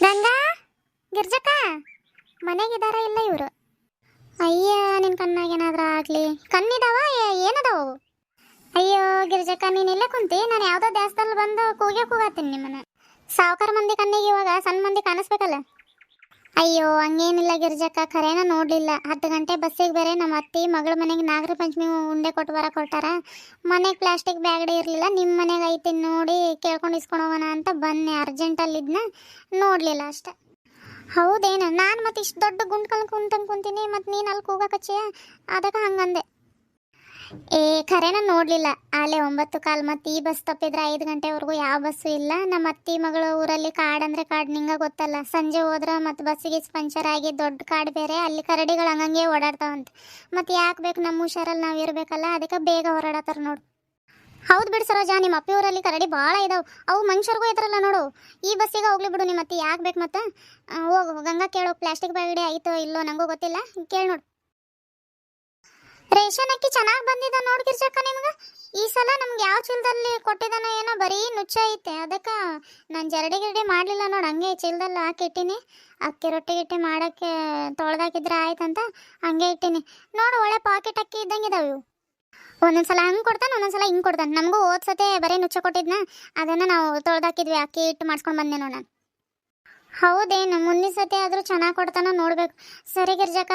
ಗಂಗಾ ಗಿರ್ಜಕ್ಕ ಮನೆಗಿದಾರ ಇಲ್ಲ ಇವರು? ಅಯ್ಯ ನಿನ್ನ ಕಣ್ಣಾಗ ಏನಾದ್ರ ಆಗ್ಲಿ. ಕಣ್ಣಿದಾವ ಏನದಾವ ಅಯ್ಯೋ ಗಿರ್ಜಕ್ಕ ನೀನ್ ಇಲ್ಲೇ ಕುಂತಿ. ನಾನು ಯಾವ್ದೋ ದೇವಸ್ಥಾನ ಬಂದು ಕೂಗೆ ಕೂಗಾತೀನಿ ನಿಮ್ಮನ್ನ. ಸಾವುಕಾರ ಮಂದಿ ಕಣ್ಣಿಗೆ ಇವಾಗ ಸಣ್ಣ ಮಂದಿ ಕಾಣಿಸ್ಬೇಕಲ್ಲ? ಅಯ್ಯೋ, ಹಂಗೇನಿಲ್ಲ ಗಿರ್ಜಕ್ಕ, ಖರೇನ ನೋಡಲಿಲ್ಲ. ಹತ್ತು ಗಂಟೆ ಬಸ್ಸಿಗೆ ಬೇರೆ ನಮ್ಮ ಅತ್ತಿ, ಮಗಳ ಮನೆಗೆ ನಾಗರ ಪಂಚಮಿ ಉಂಡೆ ಕೊಟ್ಟು ಬರ ಕೊಟ್ಟಾರ ಮನೆಗೆ ಪ್ಲಾಸ್ಟಿಕ್ ಬ್ಯಾಗ್ಡೆ ಇರಲಿಲ್ಲ ನಿಮ್ಮ ಮನೆಗೆ ಐತಿ ನೋಡಿ ಕೇಳ್ಕೊಂಡು ಇಸ್ಕೊಂಡು ಹೋಗೋಣ ಅಂತ ಬನ್ನಿ ಅರ್ಜೆಂಟಲ್ಲಿದ್ನ ನೋಡಲಿಲ್ಲ ಅಷ್ಟೆ. ಹೌದೇನು? ನಾನು ಮತ್ತೆ ಇಷ್ಟು ದೊಡ್ಡ ಗುಂಡ್ಕಲ್ ಕುಂತಂಗೆ ಕುಂತೀನಿ ಮತ್ತು ನೀನು ಅಲ್ಲಿ ಕೂಗಕ್ಕೆ ಅದಕ್ಕೆ ಹಂಗಂದೆ. ಏ, ಖರೇನ ನೋಡಲಿಲ್ಲ. ಅಲ್ಲೇ ಒಂಬತ್ತು ಕಾಲ್ ಮತ್ತು ಈ ಬಸ್ ತಪ್ಪಿದ್ರೆ ಐದು ಗಂಟೆವರೆಗೂ ಯಾವ ಬಸ್ಸು ಇಲ್ಲ. ನಮ್ಮ ಅತ್ತಿ ಮಗಳ ಊರಲ್ಲಿ ಕಾಡ್ ಅಂದರೆ ಕಾಡ್, ನಿಂಗೆ ಗೊತ್ತಲ್ಲ. ಸಂಜೆ ಹೋದ್ರೆ ಮತ್ತು ಬಸ್ಸಿಗೆ ಪಂಚರ್ ಆಗಿ ದೊಡ್ಡ ಕಾಡ್ ಬೇರೆ, ಅಲ್ಲಿ ಕರಡಿಗಳು ಹಂಗಂಗೆ ಓಡಾಡ್ತಾವಂತ. ಮತ್ತು ಯಾಕೆ ಬೇಕು ನಮ್ಮ ಹುಷಾರಲ್ಲಿ ನಾವು ಇರಬೇಕಲ್ಲ, ಅದಕ್ಕೆ ಬೇಗ ಹೊರಡತ್ತಾರ ನೋಡು. ಹೌದು ಬಿಡು ಸರೋಜ ನಿಮ್ಮ ಅಪ್ಪಿ ಊರಲ್ಲಿ ಕರಡಿ ಭಾಳ ಇದಾವೆ. ಅವು ಮನುಷ್ಯರಿಗೂ ಇದ್ರಲ್ಲ ನೋಡು. ಈ ಬಸ್ಸಿಗೆ ಹೋಗ್ಲಿ ಬಿಡು ನಿಮ್ಮ ಅತ್ತಿ ಯಾಕೆ ಬೇಕು ಮತ್ತೆ? ಹೋಗು ಗಂಗಾ ಕೇಳು, ಪ್ಲಾಸ್ಟಿಕ್ ಬ್ಯಾಗಡಿ ಆಯ್ತೋ ಇಲ್ಲೋ, ನಂಗೂ ಗೊತ್ತಿಲ್ಲ. ಕೇಳಿ ನೋಡು. ರೇಷನ್ ಅಕ್ಕಿ ಚೆನ್ನಾಗಿ ಬಂದಿದೆ ನೋಡಿ ಗಿರ್ಜಕ್ಕ ನಿಮ್ಗೆ. ಈ ಸಲ ನಮ್ಗೆ ಯಾವ ಚೀಲದಲ್ಲಿ ಕೊಟ್ಟಿದ್ದಾನೋ ಏನೋ ಬರೀ ನುಚ್ಚ ಐತೆ. ಅದಕ್ಕೆ ನಾನು ಜರಡಿ ಗಿರಡಿ ಮಾಡಲಿಲ್ಲ ನೋಡಿ, ಹಂಗೆ ಚೀಲದಲ್ಲಿ ಹಾಕಿಟ್ಟಿನಿ ಅಕ್ಕಿ ರೊಟ್ಟಿ ಗಿಟ್ಟಿ ಮಾಡೋಕ್ಕೆ ತೊಳ್ದಾಕಿದ್ರೆ ಆಯ್ತಂತ ಹಂಗೆ ಇಟ್ಟಿನಿ. ನೋಡು ಒಳ್ಳೆ ಪಾಕೆಟ್ ಅಕ್ಕಿ ಇದ್ದಂಗೆ ಇದಾವೆ ಇವು. ಒಂದೊಂದ್ಸಲ ಹಂಗೆ ಕೊಡ್ತಾನೆ ಒಂದೊಂದ್ಸಲ ಹಿಂಗೆ ಕೊಡ್ತಾನೆ. ನಮಗೂ ಹೋದ್ ಸತೆ ಬರೀ ನುಚ್ಚ ಕೊಟ್ಟಿದ್ನ, ಅದನ್ನು ನಾವು ತೊಳ್ದಾಕಿದ್ವಿ ಅಕ್ಕಿ ಇಟ್ಟು ಮಾಡ್ಸ್ಕೊಂಡು ಬಂದೆ ನೋಡು ನಾನು. ಹೌದೇನು, ಮುಂದಿನ ಸತಿ ಆದರೂ ಚೆನ್ನಾಗಿ ಕೊಡ್ತಾನ ನೋಡ್ಬೇಕು. ಸರಿ ಗಿರ್ಜಕ್ಕ,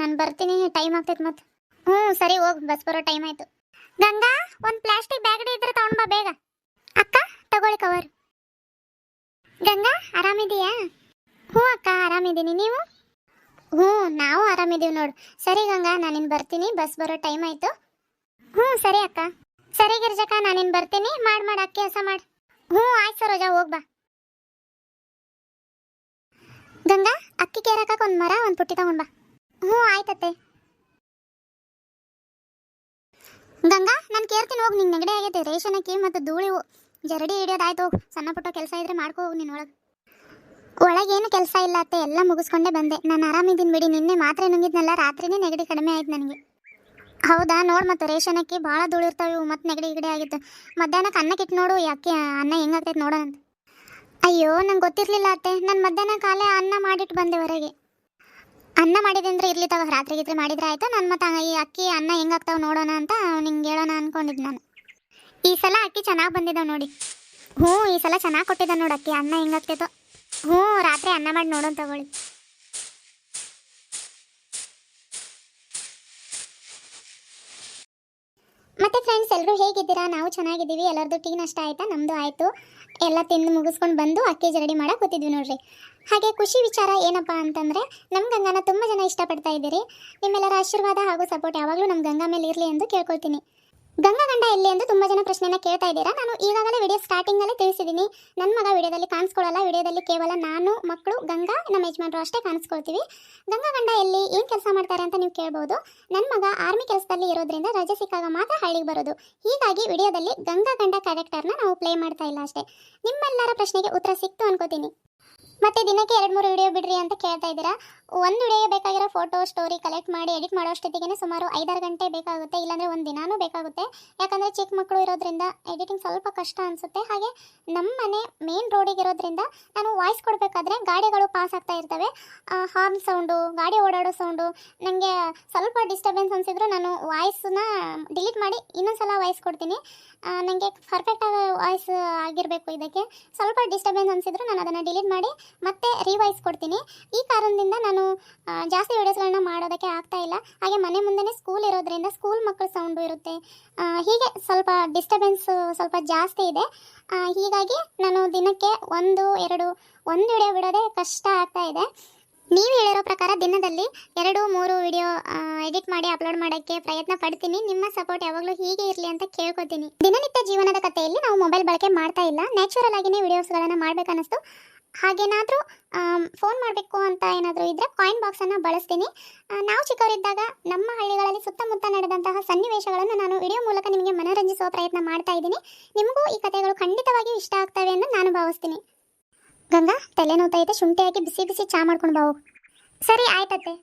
ನಾನು ಬರ್ತೀನಿ, ಟೈಮ್ ಆಗ್ತೈತೆ ಮತ್ತೆ ಹ್ಞೂ, ಸರಿ ಹೋಗಿ, ಬಸ್ ಬರೋ ಟೈಮ್ ಆಯ್ತು. ಗಂಗಾ, ಒಂದು ಪ್ಲಾಸ್ಟಿಕ್ ಬ್ಯಾಗಡಿ ಇದ್ರೆ ತಗೊಂಡ್ ಬಾ ಬೇಗ. ಅಕ್ಕ, ತಗೊಳ್ಳಿ ಕವರ್ ಗಂಗಾ, ಆರಾಮಿದೀಯಾ? ಹ್ಞೂ ಅಕ್ಕ ಆರಾಮಿದ್ದೀನಿ ನೀವು? ಹ್ಞೂ, ನಾವು ಆರಾಮಿದ್ದೀವಿ ನೋಡು. ಸರಿ ಗಂಗಾ ನಾನಿನ್ ಬರ್ತೀನಿ, ಬಸ್ ಬರೋ ಟೈಮ್ ಆಯ್ತು. ಹ್ಞೂ, ಸರಿ ಅಕ್ಕ. ಸರಿ ಗಿರ್ಜಕ್ಕ ನಾನಿನ್ ಬರ್ತೀನಿ. ಮಾಡ್, ಮಾಡಿ, ಅಕ್ಕಿ ಹಸ ಮಾಡಿ. ಹ್ಞೂ, ಆಯ್ತು ಸರೋಜಾ ಹೋಗ್ಬಾ ಗಂಗಾ, ಅಕ್ಕಿ ಕೇರಕ್ಕ ಒಂದು ಮರ, ಒಂದು ಪುಟ್ಟಿ ತಗೊಂಡ್ಬಾ ಹ್ಞೂ, ಆಯ್ತತ್ತೆ. ಗಂಗಾ, ನಾನು ಕೇಳ್ತೀನಿ ಹೋಗಿ ನಿಂಗೆ ನೆಗಡಿ ಆಗೈತೆ. ರೇಷನ್ ಅಕ್ಕಿ ಮತ್ತು ಧೂಳಿ. ಜರಡಿ ಹಿಡಿಯೋದಾಯ್ತು ಸಣ್ಣ ಪುಟ್ಟ ಕೆಲಸ ಇದ್ರೆ ಮಾಡ್ಕೋ ಹೋಗಿ ನಿನ್ನೊಳಗೆ ಒಳಗೆ. ಒಳಗೇನು ಕೆಲಸ ಇಲ್ಲ ಅತ್ತೆ, ಎಲ್ಲ ಮುಗಿಸ್ಕೊಂಡೇ ಬಂದೆ. ನಾನು ಆರಾಮಿದ್ದೀನಿ ಬಿಡಿ, ನಿನ್ನೆ ಮಾತ್ರ ನುಂಗಿದ್ನಲ್ಲ, ರಾತ್ರಿನೇ ನೆಗಡಿ ಕಡಿಮೆ ಆಯ್ತು ನನಗೆ. ಹೌದಾ, ನೋಡು ಮತ್ತು ರೇಷನ್ ಅಕ್ಕಿ ಭಾಳ ಧೂಳಿರ್ತಾವೆ ಇವು, ಮತ್ತು ನೆಗಡಿ ಗಿಗಡಿ ಆಗಿತ್ತು. ಮಧ್ಯಾಹ್ನಕ್ಕೆ ಅನ್ನಕ್ಕೆ ಇಟ್ಟು ನೋಡು ಅಕ್ಕಿ ಅನ್ನ ಹೆಂಗಾಗ್ತೈತೆ ನೋಡೋಣ ಅಯ್ಯೋ, ನಂಗೆ ಗೊತ್ತಿರಲಿಲ್ಲ ಅತ್ತೆ. ನಾನು ಮಧ್ಯಾಹ್ನ ಕಾಲೇ ಅನ್ನ ಮಾಡಿಟ್ಟು ಬಂದೆ ಹೊರಗೆ. ಅನ್ನ ಮಾಡಿದೆ ಅಂದ್ರೆ ಇರ್ಲಿ ತಗೋ, ರಾತ್ರಿ ಗಿತ್ರಿ ಮಾಡಿದ್ರೆ ಆಯ್ತು? ನಾನು ಮತ್ತೆ ಈ ಅಕ್ಕಿ, ಅನ್ನ ಹೆಂಗಾಗ್ತಾವ ನೋಡೋಣ ಅಂತ ನಿಂಗೆ ಹೇಳೋಣ ಅನ್ಕೊಂಡಿದ್ದು ನಾನು. ಈ ಸಲ ಅಕ್ಕಿ ಚೆನ್ನಾಗಿ ಬಂದಿದ್ದಾವೆ ನೋಡಿ. ಹ್ಞೂ, ಈ ಸಲ ಚೆನ್ನಾಗಿ ಕೊಟ್ಟಿದ್ದ ನೋಡಿ ಅಕ್ಕಿ, ಅನ್ನ ಹೆಂಗಾಗ್ತೈತೋ. ಹ್ಞೂ, ರಾತ್ರಿ ಅನ್ನ ಮಾಡಿ ನೋಡೋಣ ತಗೊಳ್ಳಿ. ಫ್ರೆಂಡ್ಸ್ ಎಲ್ಲರೂ ಹೇಗಿದ್ದೀರಾ? ನಾವು ಚೆನ್ನಾಗಿದ್ದೀವಿ. ಎಲ್ಲರದ್ದು ಟೀ ನಷ್ಟ ಆಯ್ತಾ? ನಮ್ಮದು ಆಯಿತು. ಎಲ್ಲ ತಿಂದು ಮುಗಿಸ್ಕೊಂಡು ಬಂದು ಅಕ್ಕಿ ಜರಡಿ ಮಾಡಕ್ಕೆ ಕೂತಿದ್ವಿ ನೋಡ್ರಿ. ಹಾಗೆ ಖುಷಿ ವಿಚಾರ ಏನಪ್ಪ ಅಂತಂದರೆ ನಮ್ಮ ಗಂಗಾನ ತುಂಬ ಜನ ಇಷ್ಟಪಡ್ತಾ ಇದ್ದೀರಿ. ನಿಮ್ಮೆಲ್ಲರ ಆಶೀರ್ವಾದ ಹಾಗೂ ಸಪೋರ್ಟ್ ಯಾವಾಗಲೂ ನಮ್ಮ ಗಂಗಾ ಮೇಲೆ ಇರಲಿ ಎಂದು ಕೇಳ್ಕೊಳ್ತೀನಿ. ಗಂಗಾ ಗಂಡ ಎಲ್ಲಿ ಅಂತ ತುಂಬಾ ಜನ ಪ್ರಶ್ನೆನ ಕೇಳ್ತಾ ಇದ್ದೀರಾ? ನಾನು ಈಗಾಗಲೇ ವಿಡಿಯೋ ಸ್ಟಾರ್ಟಿಂಗ್ ಸ್ಟಾರ್ಟಿಂಗಲ್ಲೇ ತಿಳಿಸಿದ್ದೀನಿ. ನನ್ನ ಮಗ ವಿಡಿಯೋದಲ್ಲಿ ಕಾಣಿಸ್ಕೊಳ್ಳಲ್ಲ. ವಿಡಿಯೋದಲ್ಲಿ ಕೇವಲ ನಾನು, ಮಕ್ಕಳು, ಗಂಗಾ, ನಮ್ಮ ಯಜಮಾನರು ಅಷ್ಟೇ ಕಾಣಿಸ್ಕೊಳ್ತೀವಿ. ಗಂಗಾ ಗಂಡ ಎಲ್ಲಿ, ಏನು ಕೆಲಸ ಮಾಡ್ತಾರೆ ಅಂತ ನೀವು ಕೇಳ್ಬೋದು. ನನ್ನ ಮಗ ಆರ್ಮಿ ಕೆಲಸದಲ್ಲಿ ಇರೋದ್ರಿಂದ ರಜೆ ಸಿಕ್ಕಾಗ ಮಾತ್ರ ಹಳ್ಳಿಗೆ ಬರೋದು. ಹೀಗಾಗಿ ವಿಡಿಯೋದಲ್ಲಿ ಗಂಗಾ ಗಂಡ ಕ್ಯಾರೆಕ್ಟರ್ನ ನಾವು ಪ್ಲೇ ಮಾಡ್ತಾ ಇಲ್ಲ ಅಷ್ಟೇ. ನಿಮ್ಮೆಲ್ಲರ ಪ್ರಶ್ನೆಗೆ ಉತ್ತರ ಸಿಕ್ತು ಅನ್ಕೋತೀನಿ. ಮತ್ತೆ ದಿನಕ್ಕೆ ಎರಡು ಮೂರು ವಿಡಿಯೋ ಬಿಡ್ರಿ ಅಂತ ಕೇಳ್ತಾ ಇದ್ದೀರಾ? ಒಂದು ವಿಡಿಯೋಗೆ ಬೇಕಾಗಿರೋ ಫೋಟೋ ಸ್ಟೋರಿ ಕಲೆಕ್ಟ್ ಮಾಡಿ ಎಡಿಟ್ ಮಾಡೋಷ್ಟೊತ್ತಿಗೆ ಸುಮಾರು ಐದಾರು ಗಂಟೆ ಬೇಕಾಗುತ್ತೆ, ಇಲ್ಲಾಂದರೆ ಒಂದು ದಿನಾನೂ ಬೇಕಾಗುತ್ತೆ. ಯಾಕಂದರೆ ಚಿಕ್ಕ ಮಕ್ಕಳು ಇರೋದ್ರಿಂದ ಎಡಿಟಿಂಗ್ ಸ್ವಲ್ಪ ಕಷ್ಟ ಅನಿಸುತ್ತೆ. ಹಾಗೆ ನಮ್ಮ ಮನೆ ಮೇನ್ ರೋಡಿಗೆ ಇರೋದ್ರಿಂದ ನಾನು ವಾಯ್ಸ್ ಕೊಡಬೇಕಾದ್ರೆ ಗಾಡಿಗಳು ಪಾಸ್ ಆಗ್ತಾ ಇರ್ತವೆ. ಹಾರ್ನ್ ಸೌಂಡು ಗಾಡಿ ಓಡಾಡೋ ಸೌಂಡು ನನಗೆ ಸ್ವಲ್ಪ ಡಿಸ್ಟರ್ಬೆನ್ಸ್ ಅನಿಸಿದ್ರು ನಾನು ವಾಯ್ಸನ್ನ ಡಿಲೀಟ್ ಮಾಡಿ ಇನ್ನೊಂದ್ಸಲ ವಾಯ್ಸ್ ಕೊಡ್ತೀನಿ. ನನಗೆ ಪರ್ಫೆಕ್ಟಾಗಿ ವಾಯ್ಸ್ ಆಗಿರಬೇಕು ಇದಕ್ಕೆ. ಸ್ವಲ್ಪ ಡಿಸ್ಟರ್ಬೆನ್ಸ್ ಅನಿಸಿದ್ರು ನಾನು ಅದನ್ನು ಡಿಲೀಟ್ ಮಾಡಿ ಮತ್ತೆ ರಿವೈಸ್ ಕೊಡ್ತೀನಿ. ಈ ಕಾರಣದಿಂದ ನಾನು ಜಾಸ್ತಿ ವಿಡಿಯೋಸ್ಗಳನ್ನ ಮಾಡೋದಕ್ಕೆ ಆಗ್ತಾ ಇಲ್ಲ. ಹಾಗೆ ಮನೆ ಮುಂದೆ ಸ್ಕೂಲ್ ಇರೋದ್ರಿಂದ ಸ್ಕೂಲ್ ಮಕ್ಕಳ ಸೌಂಡು ಇರುತ್ತೆ. ಹೀಗೆ ಸ್ವಲ್ಪ ಡಿಸ್ಟರ್ಬೆನ್ಸ್ ಸ್ವಲ್ಪ ಜಾಸ್ತಿ ಇದೆ. ಹೀಗಾಗಿ ನಾನು ದಿನಕ್ಕೆ ಒಂದು, ಎರಡು, ಒಂದು ವಿಡಿಯೋ ಬಿಡೋದೇ ಕಷ್ಟ ಆಗ್ತಾ ಇದೆ. ನೀವು ಹೇಳಿರೋ ಪ್ರಕಾರ ದಿನದಲ್ಲಿ ಎರಡು, ಮೂರು ವಿಡಿಯೋ ಎಡಿಟ್ ಮಾಡಿ ಅಪ್ಲೋಡ್ ಮಾಡೋಕ್ಕೆ ಪ್ರಯತ್ನ ಪಡ್ತೀನಿ. ನಿಮ್ಮ ಸಪೋರ್ಟ್ ಯಾವಾಗಲೂ ಹೀಗೆ ಇರಲಿ ಅಂತ ಕೇಳ್ಕೊತೀನಿ. ದಿನನಿತ್ಯ ಜೀವನದ ಕಥೆಯಲ್ಲಿ ನಾವು ಮೊಬೈಲ್ ಬಳಕೆ ಮಾಡ್ತಾ ಇಲ್ಲ. ನ್ಯಾಚುರಲ್ ಆಗಿನೇ ವಿಡಿಯೋಸ್ಗಳನ್ನು ಮಾಡ್ಬೇಕನ್ನಿಸ್ತು. ಹಾಗೇನಾದರೂ ಫೋನ್ ಮಾಡಬೇಕು ಅಂತ ಏನಾದರೂ ಇದ್ದರೆ ಕಾಯಿನ್ ಬಾಕ್ಸನ್ನು ಬಳಸ್ತೀನಿ. ನಾವು ಚಿಕ್ಕವರಿದ್ದಾಗ ನಮ್ಮ ಹಳ್ಳಿಗಳಲ್ಲಿ ಸುತ್ತಮುತ್ತ ನಡೆದಂತಹ ಸನ್ನಿವೇಶಗಳನ್ನು ನಾನು ವಿಡಿಯೋ ಮೂಲಕ ನಿಮಗೆ ಮನರಂಜಿಸುವ ಪ್ರಯತ್ನ ಮಾಡ್ತಾ ಇದ್ದೀನಿ. ನಿಮಗೂ ಈ ಕಥೆಗಳು ಖಂಡಿತವಾಗಿ ಇಷ್ಟ ಆಗ್ತವೆ ಎಂದು ನಾನು ಭಾವಿಸ್ತೀನಿ. ಗಂಗಾ ತಲೆನೋವ್ತಾ ಇದೆ, ಶುಂಠಿಯಾಗಿ ಬಿಸಿ ಬಿಸಿ ಚಾ ಮಾಡ್ಕೊಂಡು ಬಾವು. ಸರಿ, ಆಯ್ತತ್ತೆ.